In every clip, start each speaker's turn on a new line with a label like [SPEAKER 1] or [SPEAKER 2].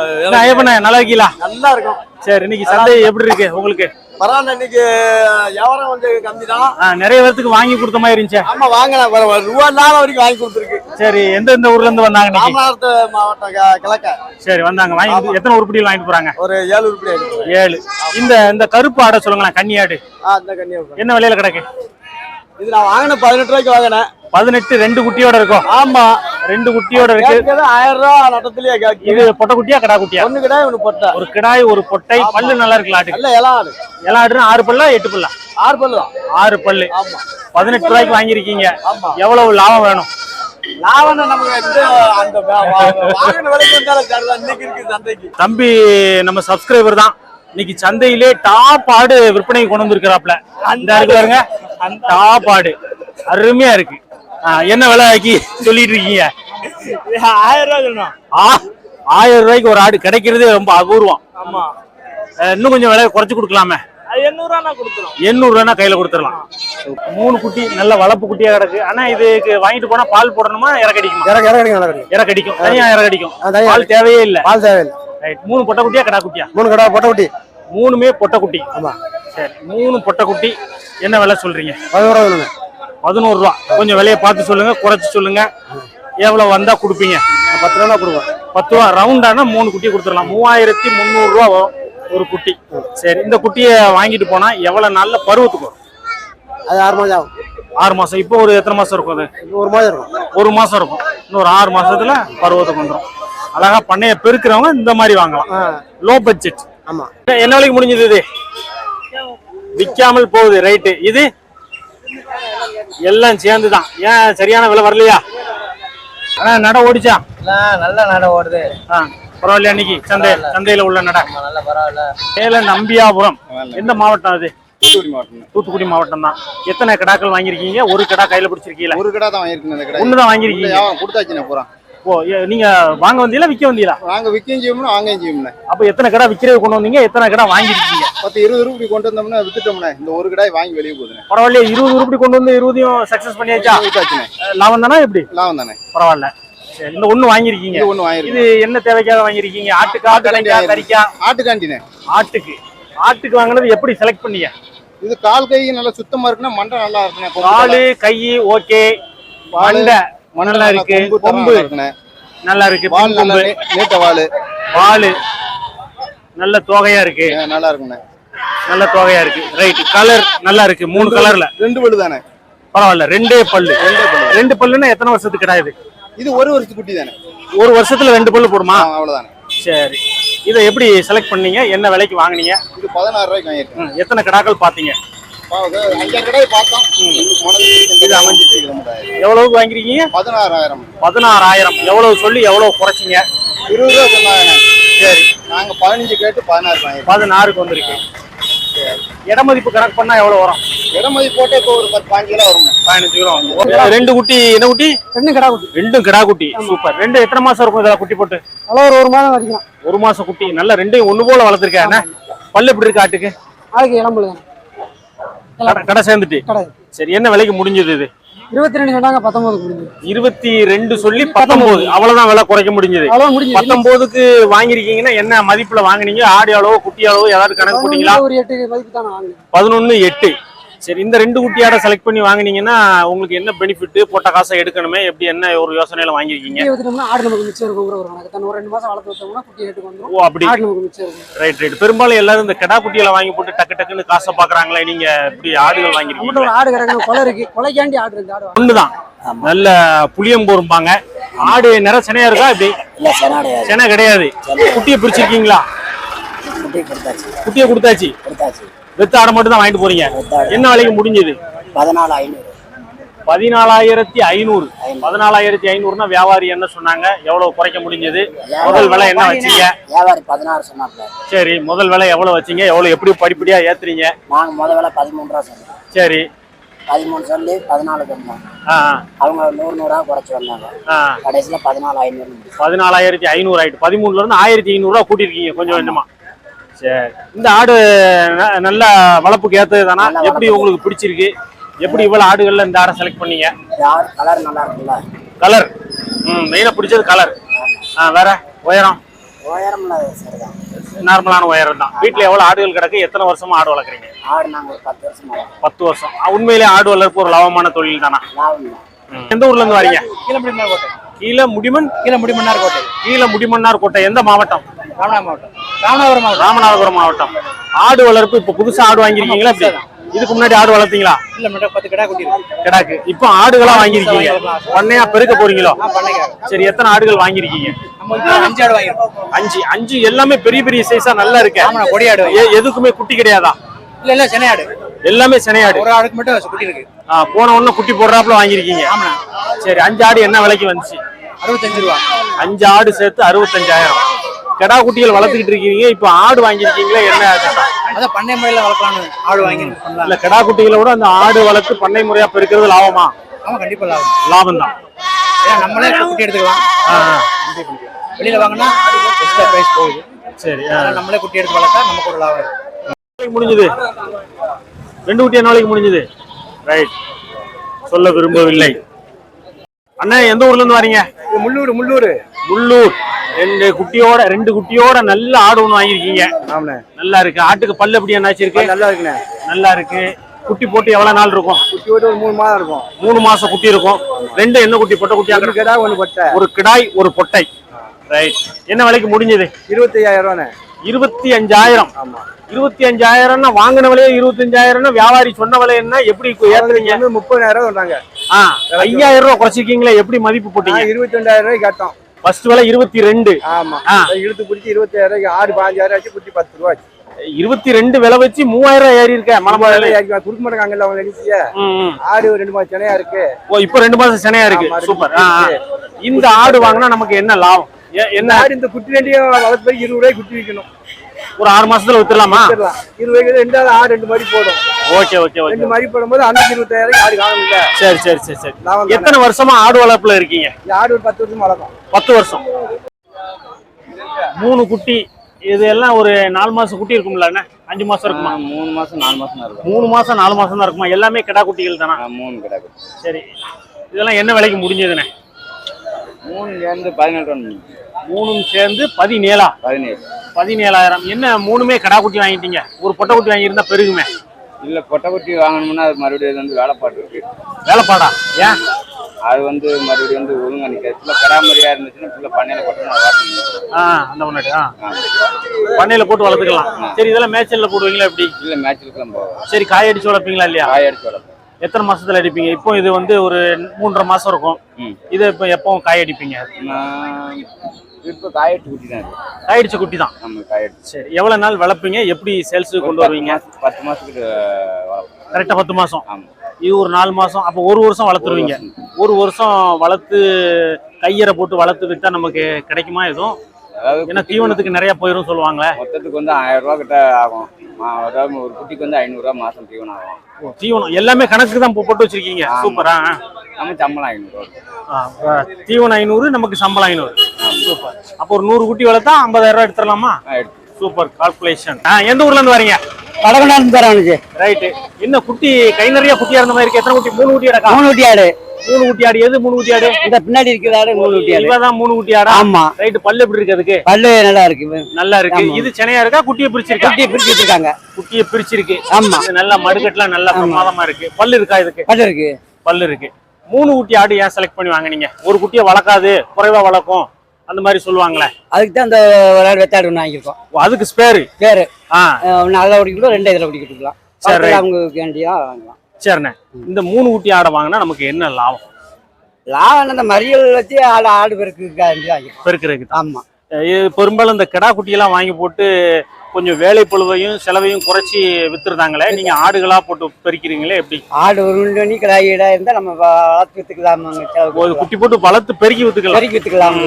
[SPEAKER 1] ஐயப்பண்ண நல்லா இருக்கீங்களா?
[SPEAKER 2] நல்லா இருக்கும்.
[SPEAKER 1] சரி இன்னைக்கு சந்தை எப்படி இருக்கு உங்களுக்கு?
[SPEAKER 2] பரவாயில்ல இன்னைக்கு வியாபாரம் வந்து கம்மி தான்
[SPEAKER 1] நிறைய பேர்த்துக்கு வாங்கி கொடுத்த மாதிரி இருந்துச்சு.
[SPEAKER 2] ஆமா ஒரு ரூபா இல்லாத வரைக்கும் வாங்கி கொடுத்துருக்கு.
[SPEAKER 1] சரி எந்த எந்த ஊர்ல இருந்து வந்தாங்க
[SPEAKER 2] ராமநாதத்து மாவட்டம் கிழக்க.
[SPEAKER 1] சரி வந்தாங்க. வாங்கி எத்தனை உருப்படிகள் வாங்கிட்டு போறாங்க?
[SPEAKER 2] ஒரு ஏழு உருப்படி.
[SPEAKER 1] ஏழு. இந்த இந்த கருப்பு ஆடை சொல்லுங்களேன் கன்னி ஆடு.
[SPEAKER 2] ஆ இந்த கன்னியாகுமரி
[SPEAKER 1] என்ன விலையில கிடக்கு?
[SPEAKER 2] இது நான் வாங்கினேன் பதினெட்டு ரூபாய்க்கு வாங்கினேன்.
[SPEAKER 1] பதினெட்டு ரெண்டு குட்டியோட இருக்கும்.
[SPEAKER 2] ஆமா.
[SPEAKER 1] ரெண்டு குட்டியோட இருக்கு.
[SPEAKER 2] ஆயிரம் ரூபா நட்டத்திலேயே
[SPEAKER 1] இது பொட்டை குட்டியா கடா குட்டியா?
[SPEAKER 2] ஒண்ணு கிடையாது ஒண்ணு பொட்டை.
[SPEAKER 1] ஒரு கிடாய் ஒரு பொட்டை பல்லு நல்லா இருக்குல்ல ஆட்டுக்கு
[SPEAKER 2] நல்ல இலம் ஆடு
[SPEAKER 1] எல்லா ஆடுனா ஆறு பல்லா எட்டு பல்லா?
[SPEAKER 2] ஆறு பல்லு தான்.
[SPEAKER 1] ஆறு பல்லு.
[SPEAKER 2] ஆமா.
[SPEAKER 1] பதினெட்டு ரூபாய்க்கு வாங்கியிருக்கீங்க. எவ்வளவு லாபம் வேணும்?
[SPEAKER 2] இருக்கு
[SPEAKER 1] தம்பி நம்ம சப்ஸ்கிரைபர் தான். இன்னைக்கு சந்தையிலே டாப் ஆடு விற்பனைக்கு கொண்டு வந்திருக்கிறாப்ல அந்த இருக்கு பாருங்க டாப் ஆடு. அருமையா இருக்கு. என்ன விலை ஆக்கி சொல்லிட்டு இருக்கீங்க
[SPEAKER 2] ஆயிரம் ரூபாய் சொல்லணும்.
[SPEAKER 1] ஆ, ஆயிரம் ரூபாய்க்கு ஒரு ஆடு கிடைக்கிறதே ரொம்ப அபூர்வம்.
[SPEAKER 2] ஆமா.
[SPEAKER 1] இன்னும் கொஞ்சம் விலை குறைச்சு கொடுக்கலாமே?
[SPEAKER 2] அது எண்ணூறு ரூபா நான் கொடுத்துரும்.
[SPEAKER 1] எண்ணூறு ரூபா கையில கொடுத்துடலாம். மூணு குட்டி நல்ல வளர்ப்பு குட்டியா கிடக்கு. ஆனா இதுக்கு வாங்கிட்டு போனா பால் போடணுமா இறக்கடிக்குமா
[SPEAKER 3] இறக்க இறக்க கிடைக்கும் நல்லா கிடைக்கும்
[SPEAKER 1] இறக்கடிக்கும் தனியா இறக்கடிக்கும் பால் தேவையே இல்ல.
[SPEAKER 3] பால் தேவையில்லை.
[SPEAKER 1] ரைட் மூணு பொட்டை குட்டியா கடா குட்டியா?
[SPEAKER 3] மூணு கடை பொட்டை குட்டி.
[SPEAKER 1] மூணுமே பொட்டை குட்டி.
[SPEAKER 3] ஆமா.
[SPEAKER 1] சரி மூணு பொட்டை குட்டி. என்ன விலை சொல்றீங்க?
[SPEAKER 3] பதினோரு ரூபா வேணுங்க
[SPEAKER 1] பதினோரு ரூபா. கொஞ்சம் விலையை பார்த்து சொல்லுங்க குறைச்சு சொல்லுங்க. எவ்வளவு வந்தா கொடுப்பீங்க?
[SPEAKER 3] பத்து ரூபா கொடுப்பேன்.
[SPEAKER 1] பத்து ரூபா. ரவுண்டானா மூணு குட்டி கொடுத்துடலாம். மூவாயிரத்தி முந்நூறு ரூபா வரும் ஒரு குட்டி. சரி இந்த குட்டியை வாங்கிட்டு போனா எவ்வளவு நாள்ல பருவத்துக்கு வரும்?
[SPEAKER 3] அது ஆறு மாதம் ஆகும்.
[SPEAKER 1] ஆறு மாசம். இப்போ ஒரு எத்தனை மாசம் இருக்கும் அது?
[SPEAKER 3] ஒரு மாதம் இருக்கும்.
[SPEAKER 1] ஒரு மாசம் இருக்கும். இன்னொரு ஆறு மாசத்துல பருவத்துக்கு வந்துடும் அழகா பண்ணைய பெருக்கிறவங்க இந்த மாதிரி வாங்கலாம். லோ பட்ஜெட்
[SPEAKER 3] ஆமா.
[SPEAKER 1] என்ன விலைக்கு முடிஞ்சது இது? விற்காமல் போகுது ரைட்டு இது? எல்லாம் சேர்ந்து தான் ஏன் சரியான விலை வரலையா? ஆனா நட ஓடிச்சா?
[SPEAKER 2] நல்ல நட ஓடுது.
[SPEAKER 1] ஆ பரவாயில்லையா இன்னைக்கு? சந்தை சந்தையில உள்ள நட.
[SPEAKER 2] நல்ல பரவாயில்ல.
[SPEAKER 1] சேல நம்பியாபுரம். எந்த மாவட்டம் அது?
[SPEAKER 4] தூத்துக்குடி மாவட்டம்
[SPEAKER 1] தூத்துக்குடி மாவட்டம் தான். எத்தனை கிடாக்கள் வாங்கியிருக்கீங்க? ஒரு கிடா கையில பிடிச்சிருக்கீங்களா?
[SPEAKER 4] ஒரு கடை தான் வாங்கியிருக்கேன் இந்த கடை.
[SPEAKER 1] ஒண்ணுதான் வாங்கியிருக்கீங்க.
[SPEAKER 4] வியாபாரம் கொடுத்தாச்சுண்ணே பூரா.
[SPEAKER 1] ஓ நீங்க வாங்க வந்தீங்களா விற்க வந்தீங்களா?
[SPEAKER 4] நாங்க விற்கவும் செய்யணும் வாங்கவும் செய்யணும்ண்ணே
[SPEAKER 1] அப்ப எத்தனை கடை விற்கிறது கொண்டு வந்தீங்க? எத்தனை கடை வாங்கியிருக்கீங்க?
[SPEAKER 4] பத்து இருபது ரூபாய் கொண்டு வந்தோம்னா வித்துட்டோம்ண்ணே. இந்த ஒரு கடாய் வாங்கி வெளியே போகுதுண்ணே
[SPEAKER 1] பரவாயில்லையா இருபது உருப்படி கொண்டு வந்து இருபதையும் சக்சஸ் பண்ணியாச்சா? லாபம் தானே எப்படி?
[SPEAKER 4] லாபம் தானே
[SPEAKER 1] பரவாயில்ல இந்த ஒண்ணு வாங்கியிருக்கீங்க.
[SPEAKER 4] இது ஒன்று
[SPEAKER 1] இது என்ன தேவைக்காக வாங்கியிருக்கீங்க? ஆட்டுக்கா
[SPEAKER 4] ஆட்டுக்காண்டி
[SPEAKER 1] கறிக்கா
[SPEAKER 4] ஆட்டுக்காண்டிண்ணே.
[SPEAKER 1] ஆட்டுக்கு. ஆட்டுக்கு வாங்கினது எப்படி செலக்ட் பண்ணீங்க?
[SPEAKER 4] இது கால் கை நல்லா சுத்தமா இருக்குன்னா மண்டை நல்லா இருக்குண்ணே
[SPEAKER 1] காலு கை ஓகே. மண்டை நல்லா இருக்கு.
[SPEAKER 4] கொம்பு நல்லா
[SPEAKER 1] இருக்கு.
[SPEAKER 4] வால்
[SPEAKER 1] பின்
[SPEAKER 4] நல்லா நீட்ட வால்.
[SPEAKER 1] வாலு. நல்ல தொகையா இருக்கு.
[SPEAKER 4] நல்லா இருக்குண்ணே.
[SPEAKER 1] நல்ல தொகையா இருக்கு. ரைட் கலர் நல்லா இருக்கு. மூணு கலர்ல
[SPEAKER 4] ரெண்டு பல்லு தானே?
[SPEAKER 1] பரவாயில்ல ரெண்டே பல்லு. ரெண்டு பல்லுன்னா எத்தனை வருஷத்துக்கு கிடையாது
[SPEAKER 4] இது ஒரு வருஷத்து குட்டி தானே?
[SPEAKER 1] ஒரு வருஷத்துல ரெண்டு பல்லு போடுமா?
[SPEAKER 4] அவ்வளவுதானே.
[SPEAKER 1] சரி. இதை எப்படி செலக்ட் பண்ணீங்க? என்ன விலைக்கு வாங்குனீங்க?
[SPEAKER 4] இது பதினாறு ரூபாய்க்கு வாங்கியிருக்கேன்.
[SPEAKER 1] எத்தனை கடாக்கள்
[SPEAKER 4] நம்ம
[SPEAKER 1] எவ்வளவுக்கு வாங்கிருக்கீங்க?
[SPEAKER 4] பதினாறாயிரம்.
[SPEAKER 1] பதினாறாயிரம். எவ்வளவு சொல்லி எவ்வளவு குறைச்சிங்க?
[SPEAKER 4] இருபது ரூபா சொன்னாங்க. சரி. நாங்க பதினஞ்சு கேட்டு பதினாறு வாங்கிருக்கோம்
[SPEAKER 1] பதினாறுக்கு வந்திருக்கு. இட மதிப்பு கணக்கு பண்ணா எவ்வளவு வரும்?
[SPEAKER 4] இடமதி போட்டு இப்போ ஒரு பத்து பாஞ்சு கிலோ வரும்
[SPEAKER 1] பதினஞ்சு கிலோ வரும். ரெண்டு குட்டி என்ன குட்டி?
[SPEAKER 3] ரெண்டு கடை குட்டி.
[SPEAKER 1] ரெண்டும் கிடா குட்டி. சூப்பர். ரெண்டு எத்தனை மாசம் இருக்கும் இதெல்லாம் குட்டி போட்டு?
[SPEAKER 3] நல்லா ஒரு ஒரு மாதம் வரைக்கும்
[SPEAKER 1] ஒரு மாசம் குட்டி. நல்லா ரெண்டையும் ஒண்ணு போல வளர்த்துருக்கேன். என்ன? பல்லு எப்படி இருக்கு ஆட்டுக்கு?
[SPEAKER 3] ஆளுக்கு இளம்புல
[SPEAKER 1] கடை- சேர்ந்துட்டு. சரி என்ன விலைக்கு முடிஞ்சது இது?
[SPEAKER 3] இருபத்தி ரெண்டு சொன்னாங்க பத்தொன்பது
[SPEAKER 1] இருபத்தி ரெண்டு சொல்லி பத்தொன்பது. அவ்வளவுதான் விலை குறைக்க முடிஞ்சது. பத்தொன்பதுக்கு வாங்கிருக்கீங்கன்னா என்ன மதிப்புல வாங்குனீங்க? ஆடி அளவு குட்டி அளவு ஏதாவது கணக்கு போட்டீங்களா?
[SPEAKER 3] ஒரு எட்டு மதிப்பு தான்
[SPEAKER 1] பதினொன்னு எட்டு. சரி இந்த ரெண்டு குட்டியாட செலக்ட் பண்ணி வாங்குனீங்கன்னா உங்களுக்கு என்ன பெனிஃபிட் போட்ட காசை எடுக்கணுமே? எப்படி என்ன ஒரு யோசனையில வாங்கிருக்கீங்க
[SPEAKER 3] ஆடு நமக்கு மிச்சம் இருக்குங்கிற ஒரு கணக்கு தான் ஒரு ரெண்டு மாசம் வளர்த்து விட்டோம்னா குட்டி ரேட்டுக்கு வந்துடும்
[SPEAKER 1] ஓ அப்படி. ரைட் ரைட் பெரும்பாலும் எல்லாரும் இந்த கிடா குட்டியில வாங்கி போட்டு டக்கு டக்குன்னு காசை பாக்குறாங்களே நீங்க இப்படி ஆடுகள் வாங்கிருக்கீங்க
[SPEAKER 3] ஒரு ஆடு கிடக்கு கொலை இருக்கு. கொலைக்காண்டி ஆடு இருக்கு ஆடு.
[SPEAKER 1] ஒண்ணுதான். நல்ல புளியம்பூரும்பாங்க ஆடு நிற செனையா இருக்கா இப்படி செனை கிடையாது. குட்டியை பிரிச்சிருக்கீங்களா?
[SPEAKER 5] கொடுத்தாச்சு.
[SPEAKER 1] குட்டியை கொடுத்தாச்சு.
[SPEAKER 5] கொடுத்தாச்சு.
[SPEAKER 1] வெத்த ஆடை மட்டும் தான் வாங்கிட்டு போறீங்க. என்ன விலைக்கு முடிஞ்சது?
[SPEAKER 5] பதினாலு ஐநூறு
[SPEAKER 1] பதினாலாயிரத்தி ஐநூறு. பதினாலாயிரத்தி ஐநூறுனா வியாபாரி என்ன சொன்னாங்க? எவ்வளவு குறைக்க முடிஞ்சது? முதல் விலை என்ன வச்சீங்க?
[SPEAKER 5] வியாபாரி பதினாறு சொன்னாப்ல.
[SPEAKER 1] சரி முதல் விலை எவ்வளவு வச்சீங்க? எவ்வளவு எப்படி படிப்படியா ஏத்துறீங்க?
[SPEAKER 5] நாங்க முத வேலை பதிமூணு ரூபா சொன்னோம்
[SPEAKER 1] சரி.
[SPEAKER 5] பதிமூணு சொல்லி பதினாலு சொன்னோம்
[SPEAKER 1] ஆ
[SPEAKER 5] அவங்க நூறு நூறா குறைச்சு வந்தாங்க. கடைசியில பதினாலு ஐநூறு.
[SPEAKER 1] பதினாலாயிரத்தி ஐநூறு ஆயிட்டு. பதிமூணுல இருந்து ஆயிரத்தி ஐநூறுரூவா கூட்டியிருக்கீங்க கொஞ்சம் கொஞ்சமா. சரி. இந்த ஆடு ந- நல்ல வளர்ப்புக்கு ஏத்தது தானா எப்படி
[SPEAKER 5] வளர்ப்பு.
[SPEAKER 1] உங்களுக்கு பிடிச்சிருக்கு? எப்படி இவ்வளவு ஆடுகள்ல இந்த ஆடை செலக்ட் பண்ணீங்க?
[SPEAKER 5] யார் கலர் நல்லா இருக்குல்ல?
[SPEAKER 1] கலர் ம் மெயினா பிடிச்சது கலர் ஆ வேற? உயரம்?
[SPEAKER 5] உயரம்
[SPEAKER 1] நார்மலான உயரம் தான். வீட்டுல எவ்வளவு ஆடுகள் கிடக்கு? எத்தனை வருஷமா ஆடு வளர்க்குறீங்க?
[SPEAKER 5] ஆடு நாங்கள் ஒரு பத்து வருஷம்
[SPEAKER 1] பத்து வருஷம். அஹ் உண்மையிலே ஆடு வளர்ப்பு ஒரு லாபமான தொழில் தானா. எந்த ஊர்ல இருந்து வரீங்க?
[SPEAKER 2] கீழே முடிமன்னார் கோட்டை
[SPEAKER 1] கீழ முடிமன்
[SPEAKER 2] கீழே முடிமன்னார் கோட்டை
[SPEAKER 1] கீழ முடிமன்னார் கோட்டை எந்த மாவட்டம்?
[SPEAKER 2] மாவட்டம். ராமநாதபுரம் மாவட்டம்.
[SPEAKER 1] ராமநாதபுரம் மாவட்டம். ஆடு வளர்ப்பு இப்ப புதுசா ஆடு வாங்கிருக்கீங்களா இப்படி இதுக்கு முன்னாடி ஆடு வளர்த்தீங்களா?
[SPEAKER 2] இல்ல மேடம் பத்து கடை குட்டி
[SPEAKER 1] கிடாக்கு. இப்போ ஆடுகளா வாங்கிருக்கீங்க பண்ணையா பெருக்க போறீங்களோ? சரி எத்தனை ஆடுகள்
[SPEAKER 2] இப்போ அஞ்சு ஆடு வாங்கிருக்கோம்
[SPEAKER 1] அஞ்சு. அஞ்சு எல்லாமே பெரிய பெரிய சைஸா நல்லா இருக்கு.
[SPEAKER 2] ஆமாண்ணா, கொடி ஆடு.
[SPEAKER 1] எ- எதுக்குமே குட்டி கிடையாதா?
[SPEAKER 2] இல்ல இல்ல சென்னை ஆடு.
[SPEAKER 1] எல்லாமே சினையாடு
[SPEAKER 2] ஒரு ஆடுக்கு மட்டும் குட்டி இருக்கு
[SPEAKER 1] ஆ, போன உடனே குட்டி போடுறாப்புல வாங்கிருக்கீங்க சரி அஞ்சு ஆடு என்ன விலைக்கு வந்துச்சு?
[SPEAKER 2] அறுபத்தஞ்சு ரூபா.
[SPEAKER 1] அஞ்சு ஆடு சேர்த்து அறுபத்தஞ்சாயிரம். கிடா குட்டிகள் வளர்த்துக்கிட்டு இருக்கீங்க இப்போ ஆடு வாங்கியிருக்கீங்களா என்ன?
[SPEAKER 2] அதான் பண்ணை முறையில வளர்க்கலாம்னு ஆடு பண்ணலாம்
[SPEAKER 1] இல்ல கிடா குட்டிகளை விட அந்த ஆடு வளர்த்து பண்ணை முறையா பெருக்கிறது லாபமா?
[SPEAKER 2] ஆமா கண்டிப்பா லாபம்.
[SPEAKER 1] லாபம் தான்
[SPEAKER 2] ஏன்னா நம்மளே குட்டி எடுத்துக்கலாம். வெளியில வாங்கினா எக்ஸ்ட்ரா பிரைஸ் போகுது.
[SPEAKER 1] சரி
[SPEAKER 2] நம்மளே குட்டி எடுத்து வளர்த்தா நமக்கு ஒரு லாபம் இருக்கு
[SPEAKER 1] நாளைக்கு முடிஞ்சது. ரெண்டு குட்டி நாளைக்கு முடிஞ்சது? ரைட் சொல்ல விரும்பவில்லை. அண்ணா எந்த ஊர்ல இருந்து வரீங்க?
[SPEAKER 2] முள்ளூர் முள்ளூர்.
[SPEAKER 1] முள்ளூர். ரெண்டு குட்டியோட ரெண்டு குட்டியோட நல்ல ஆடு ஒண்ணு வாங்கியிருக்கீங்க.
[SPEAKER 2] ஆமாண்ணே.
[SPEAKER 1] நல்லா இருக்கு. ஆட்டுக்கு பல்லு எப்படி என்னாச்சு இருக்கு
[SPEAKER 2] நல்லா இருக்குண்ணே.
[SPEAKER 1] நல்லா இருக்கு. குட்டி போட்டு எவ்வளவு நாள் இருக்கும்?
[SPEAKER 2] குட்டி போட்டு ஒரு மூணு மாதம் இருக்கும்.
[SPEAKER 1] மூணு மாசம் குட்டி இருக்கும். ரெண்டு என்ன குட்டி? பொட்டை குட்டியா?
[SPEAKER 2] ஒரு கடை ஒன்று பட்டை.
[SPEAKER 1] ஒரு கிடாய் ஒரு பொட்டை. ரைட் என்ன விலைக்கு முடிஞ்சது?
[SPEAKER 2] இருபத்தி ஐயாயிரம் ரூபாண்ணே
[SPEAKER 1] இருபத்தி அஞ்சாயிரம்
[SPEAKER 2] ஆமா.
[SPEAKER 1] இருபத்தி அஞ்சாயிரம்னா வாங்கின விலையே இருபத்தி அஞ்சாயிரம்னா வியாபாரி சொன்ன விலை என்ன? எப்படி
[SPEAKER 2] வந்து முப்பதாயிரம் ரூபா சொன்னாங்க
[SPEAKER 1] ஆ ஐயாயிரம் ரூபாய் குறைச்சிருக்கீங்களா எப்படி மதிப்பு போட்டீங்க?
[SPEAKER 2] இருபத்தி ரெண்டாயிரம் ரூபாய்க்கு கேட்டோம்.
[SPEAKER 1] ஃபர்ஸ்ட் விலை இருபத்தி ரெண்டு
[SPEAKER 2] ஆமா. இழுத்து பிடிச்சி இருபத்தாயிரம் ரூபாய்க்கு ஆடு பாஞ்சாயிரம் ஆச்சு குட்டி பத்து ரூபா ஆச்சு.
[SPEAKER 1] இருபத்தி ரெண்டு விலை வச்சு மூவாயிரம் ஏறி இருக்க மலமலை
[SPEAKER 2] கொடுக்க மாட்டாங்கல்ல அவங்க நினைச்சிய. ஆடு ஒரு ரெண்டு மாதம் சென்னையா இருக்கு.
[SPEAKER 1] ஓ இப்போ ரெண்டு மாசம் சென்னையா இருக்கு. சூப்பர்.
[SPEAKER 2] மாசம்
[SPEAKER 1] இந்த ஆடு வாங்கினா நமக்கு என்ன லாபம்? என்ன?
[SPEAKER 2] ஆடு இந்த குட்டி ரெண்டையும் வளர்த்து போய் இருபது ரூபாய்க்கு குட்டி விற்கணும்
[SPEAKER 1] ஒரு ஆறு மாசத்துல வித்துடலாம்.
[SPEAKER 2] இருபது ரெண்டாவது ஆடு ரெண்டு மாதிரி போடும்.
[SPEAKER 1] Okay okay okay.
[SPEAKER 2] ரெண்டு மாதிரி போடும்போது அந்த இருபத்தாயிரம் ஆடு காணும்ல.
[SPEAKER 1] சரி சரி சரி சரி. எத்தனை வருஷமா ஆடு வளர்ப்புல இருக்கீங்க?
[SPEAKER 2] இந்த ஆடு ஒரு பத்து வருஷம் வளர்க்கும்
[SPEAKER 1] பத்து வருஷம். மூணு குட்டி இது எல்லாம் ஒரு நாலு மாசம் குட்டி இருக்கும்ல அண்ணா? அஞ்சு மாசம் இருக்குமா?
[SPEAKER 4] மூணு மாசம் நாலு மாசம் தான் இருக்கும்.
[SPEAKER 1] மூணு மாசம் நாலு மாசம் தான் இருக்குமா? எல்லாமே கிடா குட்டிகள் தானா?
[SPEAKER 4] மூணு கிடக்கு
[SPEAKER 1] சரி. இதெல்லாம் என்ன விலைக்கு முடிஞ்சதுண்ணே?
[SPEAKER 4] மூணு சேர்ந்து பதினெட்டு
[SPEAKER 1] மூணும் சேர்ந்து பதினேழா?
[SPEAKER 4] பதினேழு.
[SPEAKER 1] பதினேழாயிரம். என்ன மூணுமே கடா குட்டி வாங்கிட்டீங்க? ஒரு பொட்டை குட்டி வாங்கியிருந்தா பெருகுமே?
[SPEAKER 4] இல்ல கொட்டை குட்டி வாங்கணும்னா அது மறுபடியும் அது வந்து வேலைப்பாடு இருக்கு.
[SPEAKER 1] வேலைப்பாடா? ஏன்?
[SPEAKER 4] அது வந்து மறுபடியும் வந்து ஒழுங்கா நிக்காது ஃபுல்லா கடாமரியா இருந்துச்சுன்னா ஃபுல்லா பண்ணையில நல்லா இருக்கும்.
[SPEAKER 1] ஆ அந்த முன்னாடி ஆ. பண்ணையில போட்டு வளர்த்துக்கலாம். சரி இதெல்லாம் மேய்ச்சல்ல போடுவீங்களா எப்படி?
[SPEAKER 4] இல்ல மேட்சுக்குலாம் போவோம்
[SPEAKER 1] சரி காய் அடிச்சு வளர்ப்பீங்களா இல்லையா?
[SPEAKER 4] காய் அடிச்சு வளர்ப்போம்.
[SPEAKER 1] எத்தனை மாசத்துல அடிப்பீங்க? இப்போ இது வந்து ஒரு மூன்றரை மாசம் இருக்கும். இது இப்போ எப்போ காய் அடிப்பீங்க?
[SPEAKER 4] நான் இப்போ காய் அடிச்சு குட்டி தான் இருக்கு
[SPEAKER 1] காய் அடிச்ச குட்டி தான்.
[SPEAKER 4] நம்ம காய் அடிச்சு
[SPEAKER 1] சரி எவ்வளவு நாள் வளர்ப்பீங்க? எப்படி சேல்ஸுக்கு கொண்டு வருவீங்க?
[SPEAKER 4] பத்து மாசத்துக்கு வளர்ப்போம்.
[SPEAKER 1] கரெக்டா பத்து மாசம்.
[SPEAKER 4] ஆமா.
[SPEAKER 1] இது ஒரு நாலு மாசம் அப்போ ஒரு வருஷம் வளர்த்துருவீங்க. ஒரு வருஷம். வளர்த்து கையறை போட்டு வளர்த்து வித்தா நமக்கு கிடைக்குமா எதுவும்?
[SPEAKER 4] அதாவது
[SPEAKER 1] ஏன்னா தீவனத்துக்கு நிறைய போயிரும் சொல்லுவாங்களே.
[SPEAKER 4] மொத்தத்துக்கு வந்து ஆயிரம் ரூபா கிட்ட ஆகும். அதாவது ஒரு குட்டிக்கு வந்து ஐநூறுரூவா மாசம் தீவனம் ஆகும்.
[SPEAKER 1] தீவனம். எல்லாமே கணக்கு தான் போட்டு வச்சிருக்கீங்க. சூப்பரா.
[SPEAKER 4] நம்ம சம்பளம்
[SPEAKER 1] அப்ப தீவனம் ஐநூறு நமக்கு சம்பளம் ஐநூறு. சூப்பர். அப்போ ஒரு நூறு குட்டி வளர்த்தா ஐம்பதாயிரம் ரூபாய் எடுத்துடலாமா?
[SPEAKER 4] எடுத்து.
[SPEAKER 1] சூப்பர் கால்குலேஷன் எந்த ஊர்ல இருந்து வரீங்க?
[SPEAKER 3] வடகண்டாந்து தரானுச்சு
[SPEAKER 1] ரைட்டு என்ன குட்டி கை நிறைய குட்டியா இருந்த மாதிரி இருக்கு? எத்தனை குட்டி? மூணு குட்டி அடக்கா
[SPEAKER 3] மூணு குட்டி ஆடு.
[SPEAKER 1] மூணு குட்டி ஆடு. எது மூணு குட்டி ஆடு?
[SPEAKER 3] இந்த பின்னாடி இருக்கிற ஆடு மூணு குட்டி ஆடு.
[SPEAKER 1] இவதான் மூணு குட்டி ஆடா?
[SPEAKER 3] ஆமா.
[SPEAKER 1] ரைட்டு பல்லு எப்படி இருக்கு அதுக்கு?
[SPEAKER 3] பல்லு நல்லா இருக்கு.
[SPEAKER 1] நல்லா இருக்கு. இது சென்னையா இருக்கா? குட்டியை பிரிச்சிருக்கா?
[SPEAKER 3] குட்டியை பிரிச்சு வச்சிருக்காங்க.
[SPEAKER 1] குட்டியை பிரிச்சிருக்கு.
[SPEAKER 3] ஆமா.
[SPEAKER 1] இது நல்லா மடுக்கட்டுலாம் நல்லா பிரமாதமா இருக்கு. பல்லு இருக்கா இதுக்கு?
[SPEAKER 3] பல்லு இருக்கு.
[SPEAKER 1] பல்லு இருக்கு. மூணு குட்டி ஆடு ஏன் செலக்ட் பண்ணி வாங்குனீங்க? ஒரு குட்டியை வளர்க்காது குறைவா வளர்க்கும் அந்த மாதிரி சொல்லுவாங்களே.
[SPEAKER 3] அதுக்கு தான் அந்த ஆடு வெத்தாடு ஒன்று வாங்கியிருக்கோம்.
[SPEAKER 1] அதுக்கு ஸ்பேரு
[SPEAKER 3] பேரு
[SPEAKER 1] ஆ.
[SPEAKER 3] ஒன்று அதில் ஓடிக்கிட்டோம் ரெண்டு இதில் ஓடிக்கிட்டுக்கலாம்
[SPEAKER 1] சரி, right.
[SPEAKER 3] அவங்க வேண்டியா வாங்கலாம்.
[SPEAKER 1] சரிண்ணே. இந்த மூணு குட்டி ஆடை வாங்கினா நமக்கு என்ன லாபம்?
[SPEAKER 3] லாபம் அந்த மறியல் வச்சு ஆடு ஆடு பெருக்கு வாங்கிருக்கோம்
[SPEAKER 1] பெருக்கிறதுக்கு
[SPEAKER 3] ஆமா.
[SPEAKER 1] இது பெரும்பாலும் இந்த கிடா குட்டியெல்லாம் வாங்கி போட்டு கொஞ்சம் வேலை பழுவையும் செலவையும் குறைச்சி வித்துருந்தாங்களே நீங்க ஆடுகளா போட்டு பெருக்கிறீங்களே எப்படி?
[SPEAKER 3] ஆடு ஒரு மணி கிடாய் இடா இருந்தால் நம்ம வளர்த்து வித்துக்கலாம்
[SPEAKER 1] ஒரு குட்டி போட்டு வளர்த்து பெருக்கி வித்துக்கலாம்.
[SPEAKER 3] பெருக்கி வித்துக்கலாம்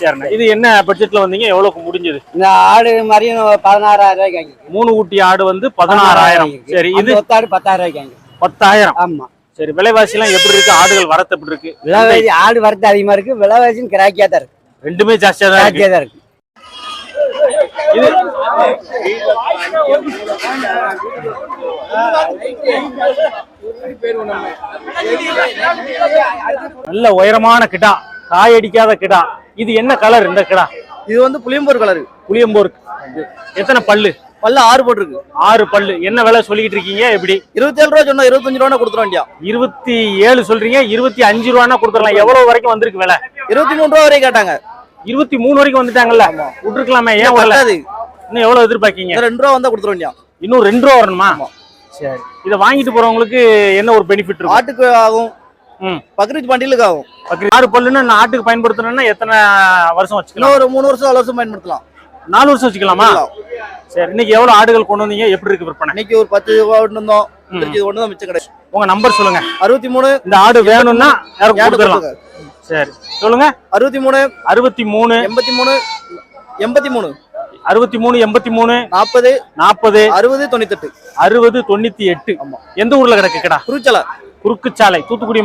[SPEAKER 1] சரிண்ணே. இது என்ன பட்ஜெட்ல வந்தீங்க? எவ்வளவுக்கு முடிஞ்சது?
[SPEAKER 3] இந்த ஆடு மாதிரியும் பதினாறாயிரம் ரூபாய்க்கு
[SPEAKER 1] மூணு குட்டி ஆடு வந்து பதினாறாயிரம். சரி இது
[SPEAKER 3] ஒத்தாடு பத்தாயிரம் ரூபாய்க்கு
[SPEAKER 1] பத்தாயிரம்.
[SPEAKER 3] ஆமா.
[SPEAKER 1] சரி விலைவாசி எல்லாம் எப்படி இருக்கு? ஆடுகள் வரத்து எப்படி இருக்கு?
[SPEAKER 3] விலைவாசி ஆடு வரத்து அதிகமா இருக்கு. விலைவாசியும் கிராக்கியா தான் இருக்கு.
[SPEAKER 1] ரெண்டுமே ஜாஸ்தியா தான் இருக்கு.
[SPEAKER 3] கிராக்கியா தான் இருக்கு.
[SPEAKER 1] நல்ல உயரமான கிடா. காய் அடிக்காத கிடா. இது என்ன கலர் இந்த கிடா?
[SPEAKER 2] இது வந்து புளியம்பூர் கலரு
[SPEAKER 1] புளியம்போர். எத்தனை பல்லு?
[SPEAKER 2] பல்ல ஆறு போட்டிருக்கு.
[SPEAKER 1] ஆறு பல்லு. என்ன விலை சொல்லிக்கிட்டு இருக்கீங்க? எப்படி?
[SPEAKER 2] இருபத்தி ஏழு ரூபா சொன்னா இருபத்தஞ்சு ரூபா கொடுத்துட வேண்டியா
[SPEAKER 1] இருபத்தி ஏழு சொல்றீங்க. இருபத்தி அஞ்சு ரூபான்னா கொடுத்துடலாம். எவ்வளவு வரைக்கும் வந்திருக்கு விலை?
[SPEAKER 2] இருபத்தி மூணு ரூபா வரைக்கும் கேட்டாங்க.
[SPEAKER 1] இருபத்தி மூணு வரைக்கும் வந்துட்டாங்கல்ல. விட்டுருக்கலாமே ஏன் வரல? இன்னும் எவ்வளவு எதிர்பார்க்கீங்க?
[SPEAKER 2] ரெண்டு ரூபா வந்தா கொடுத்துட வேண்டியா
[SPEAKER 1] இன்னும் ரெண்டு ரூபா வரணுமா? சரி. இதை வாங்கிட்டு போறவங்களுக்கு என்ன ஒரு பெனிஃபிட் இருக்கும்?
[SPEAKER 2] ஆட்டுக்கு ஆகும்.
[SPEAKER 1] ம்.
[SPEAKER 2] பக்ரீத் பண்டிலுக்கு ஆகும்.
[SPEAKER 1] ஆறு பல்லுன்னு நான் ஆட்டுக்கு பயன்படுத்தணும்னா எத்தனை வருஷம் வச்சுக்கலாம்?
[SPEAKER 2] ஒரு மூணு வருஷம் நாலு வருஷம் பயன்படுத்தலாம்.
[SPEAKER 1] நாலு வருஷம் வச்சுக்கலாமா? சரி இன்னைக்கு எவ்வளவு ஆடுகள் கொண்டு வந்தீங்க? எப்படி இருக்கு விற்பனை?
[SPEAKER 2] இன்னைக்கு ஒரு பத்து ரூபா கொண்டு வந்தோம். கொண்டு தான் மிச்சம் கிடையாது.
[SPEAKER 1] உங்க நம்பர் சொல்லுங்க.
[SPEAKER 2] அறுபத்தி மூணு.
[SPEAKER 1] இந்த ஆடு வேணும்னா
[SPEAKER 2] யார்கிட்ட
[SPEAKER 1] கொடுத்துடலாம்? சரி. சொல்லுங்க.
[SPEAKER 2] அறுபத்தி மூணு
[SPEAKER 1] அறுபத்தி மூணு
[SPEAKER 2] எண்பத்தி மூணு எண்பத்தி மூணு.
[SPEAKER 1] அறுபத்தி மூணு எண்பத்தி மூணு
[SPEAKER 2] நாற்பது
[SPEAKER 1] நாற்பது
[SPEAKER 2] அறுபது தொண்ணூத்தெட்டு.
[SPEAKER 1] அறுபது தொண்ணூத்தி எட்டு. எந்த ஊர்ல கிடக்கு கடா?
[SPEAKER 2] குருச்சலை.
[SPEAKER 1] குறுக்குச்சாலை தூத்துக்குடி